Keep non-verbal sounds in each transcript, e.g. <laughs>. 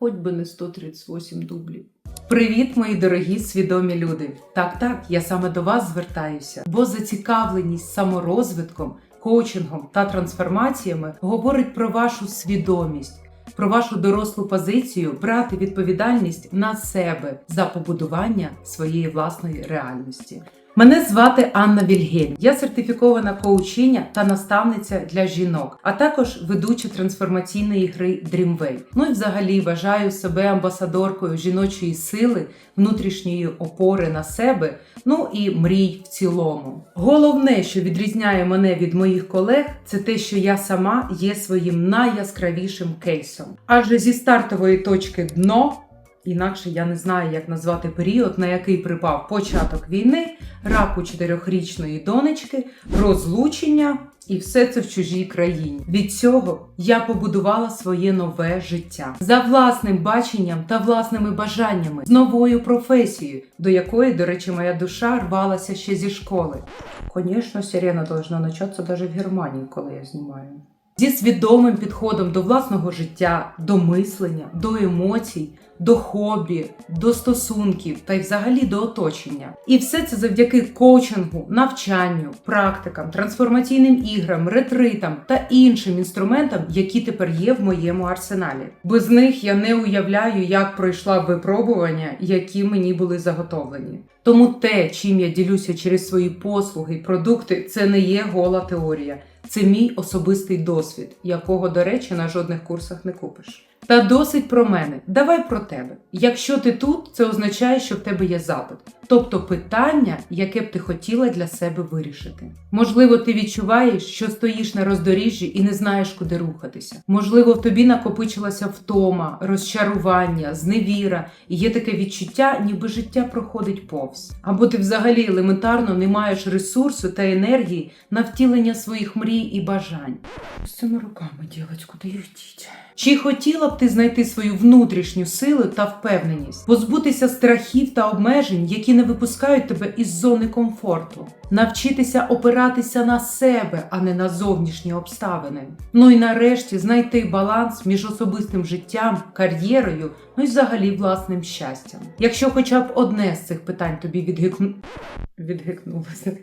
хоч би не 138 дублів. Привіт, мої дорогі свідомі люди! Так, так, я саме до вас звертаюся, бо зацікавленість саморозвитком, коучингом та трансформаціями говорить про вашу свідомість, про вашу дорослу позицію брати відповідальність на себе за побудування своєї власної реальності. Мене звати Анна Вільгельм. Я сертифікована коучиня та наставниця для жінок, а також ведуча трансформаційної гри Dreamway. Ну і взагалі вважаю себе амбасадоркою жіночої сили, внутрішньої опори на себе, ну і мрій в цілому. Головне, що відрізняє мене від моїх колег, це те, що я сама є своїм найяскравішим кейсом. Адже зі стартової точки дно. Інакше я не знаю, як назвати період, на який припав початок війни, раку чотирьохрічної донечки, розлучення і все це в чужій країні. Від цього я побудувала своє нове життя за власним баченням та власними бажаннями, з новою професією, до якої, до речі, моя душа рвалася ще зі школи. Звісно, сирена должна початися навіть в Германії, коли я знімаю. Зі свідомим підходом до власного життя, до мислення, до емоцій, до хобі, до стосунків та й взагалі до оточення. І все це завдяки коучингу, навчанню, практикам, трансформаційним іграм, ретритам та іншим інструментам, які тепер є в моєму арсеналі. Без них я не уявляю, як пройшла випробування, які мені були заготовлені. Тому те, чим я ділюся через свої послуги і продукти, це не є гола теорія. Це мій особистий досвід, якого, до речі, на жодних курсах не купиш. Та досить про мене. Давай про тебе. Якщо ти тут, це означає, що в тебе є запит, тобто питання, яке б ти хотіла для себе вирішити. Можливо, ти відчуваєш, що стоїш на роздоріжжі і не знаєш, куди рухатися. Можливо, в тобі накопичилася втома, розчарування, зневіра, і є таке відчуття, ніби життя проходить повз. Або ти взагалі елементарно не маєш ресурсу та енергії на втілення своїх мрій і бажань. З цими руками, куди їх? Чи хотіла б ти знайти свою внутрішню силу та впевненість, позбутися страхів та обмежень, які не випускають тебе із зони комфорту, навчитися опиратися на себе, а не на зовнішні обставини. Ну і нарешті знайти баланс між особистим життям, кар'єрою, ну і взагалі власним щастям. Якщо хоча б одне з цих питань тобі відгикну... відгикнулося.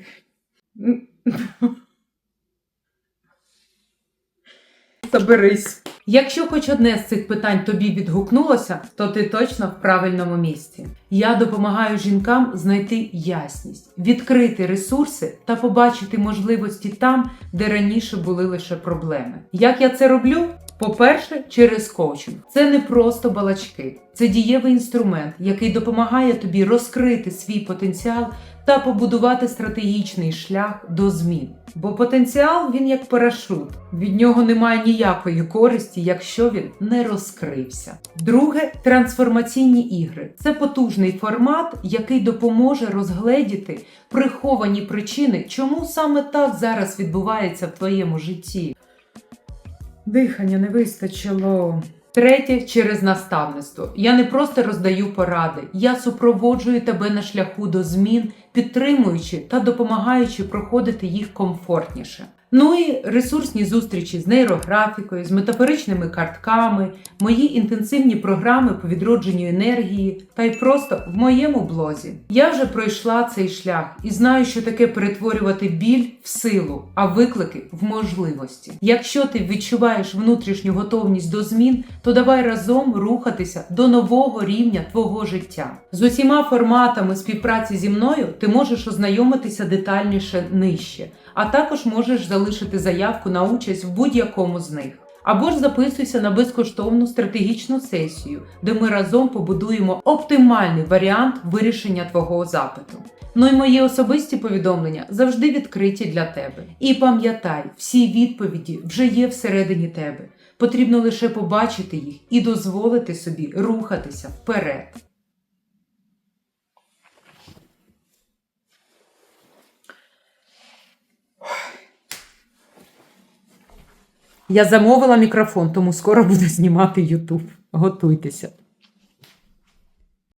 Заберись. Якщо хоч одне з цих питань тобі відгукнулося, то ти точно в правильному місці. Я допомагаю жінкам знайти ясність, відкрити ресурси та побачити можливості там, де раніше були лише проблеми. Як я це роблю? По-перше, через коучинг. Це не просто балачки, це дієвий інструмент, який допомагає тобі розкрити свій потенціал та побудувати стратегічний шлях до змін. Бо потенціал він як парашут, від нього немає ніякої користі, якщо він не розкрився. Друге трансформаційні ігри це потужний формат, який допоможе розгледіти приховані причини, чому саме так зараз відбувається в твоєму житті. Дихання не вистачило. Третє через наставництво. Я не просто роздаю поради, я супроводжую тебе на шляху до змін, підтримуючи та допомагаючи проходити їх комфортніше. Ну і ресурсні зустрічі з нейрографікою, з метафоричними картками, мої інтенсивні програми по відродженню енергії та й просто в моєму блозі. Я вже пройшла цей шлях і знаю, що таке перетворювати біль в силу, а виклики в можливості. Якщо ти відчуваєш внутрішню готовність до змін, то давай разом рухатися до нового рівня твого життя. З усіма форматами співпраці зі мною ти можеш ознайомитися детальніше нижче, а також можеш залишити заявку на участь в будь-якому з них. Або ж записуйся на безкоштовну стратегічну сесію, де ми разом побудуємо оптимальний варіант вирішення твого запиту. Ну і мої особисті повідомлення завжди відкриті для тебе. І пам'ятай, всі відповіді вже є всередині тебе. Потрібно лише побачити їх і дозволити собі рухатися вперед. Я замовила мікрофон, тому скоро <laughs> буду знімати YouTube. Готуйтеся.